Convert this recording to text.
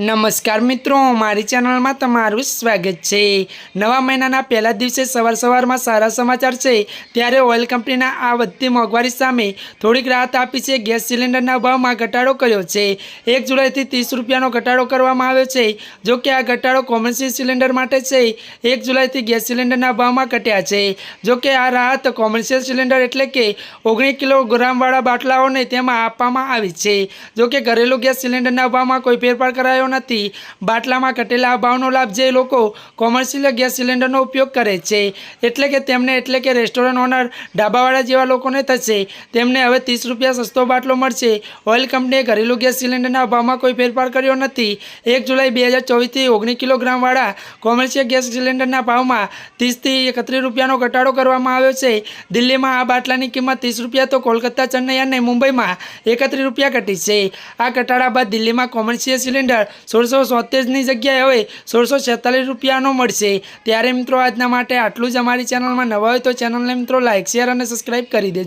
નમસ્કાર મિત્રો, મારી ચેનલમાં તમારું સ્વાગત છે. નવા મહિનાના પહેલા દિવસે સવાર સવારમાં સારા સમાચાર છે. ત્યારે ઓઇલ કંપનીના આ વધતી મોંઘવારી સામે થોડીક રાહત આપી છે. ગેસ સિલિન્ડરના ભાવમાં ઘટાડો કર્યો છે. એક જુલાઈથી ત્રીસ રૂપિયાનો ઘટાડો કરવામાં આવ્યો છે. જો કે આ ઘટાડો કોમર્શિયલ સિલિન્ડર માટે છે. એક જુલાઈથી ગેસ સિલિન્ડરના ભાવમાં ઘટ્યા છે. જો કે આ રાહત કોમર્શિયલ સિલિન્ડર એટલે કે ઓગણીસ કિલોગ્રામવાળા બાટલાઓને તેમાં આપવામાં આવી છે. જો કે ઘરેલું ગેસ સિલિન્ડરના ભાવમાં કોઈ ફેરફાર કરાયો નથી. બાટલામાં ઘટેલા ભાવનો લાભ જે લોકો કોમર્શિયલ ગેસ સિલિન્ડરનો ઉપયોગ કરે છે, એટલે કે તેમને, એટલે કે રેસ્ટોરન્ટ ઓનર ઢાબાવાળા જેવા લોકોને થશે. તેમને હવે ત્રીસ રૂપિયા સસ્તો બાટલો મળશે. ઓઇલ કંપનીએ ઘરેલું ગેસ સિલિન્ડરના ભાવમાં કોઈ ફેરફાર કર્યો નથી. એક જુલાઈ બે હજાર ચોવીસથી ઓગણીસ કિલોગ્રામવાળા કોમર્શિયલ ગેસ સિલિન્ડરના ભાવમાં ત્રીસથી એકત્રીસ રૂપિયાનો ઘટાડો કરવામાં આવ્યો છે. દિલ્હીમાં આ બાટલાની કિંમત ત્રીસ રૂપિયા તો કોલકાતા, ચેન્નઈ અને મુંબઈમાં એકત્રીસ રૂપિયા ઘટી છે. આ ઘટાડા બાદ દિલ્હીમાં કોમર્શિયલ સિલિન્ડર સોળસો સોતેરની જગ્યાએ હવે સોળસો છેતાલીસ રૂપિયાનો મળશે. ત્યારે મિત્રો આજના માટે આટલું જ અમારી ચેનલમાં નવા હોય તો ચેનલને મિત્રો લાઇક શેર અને સબસ્ક્રાઈબ કરી દેજો.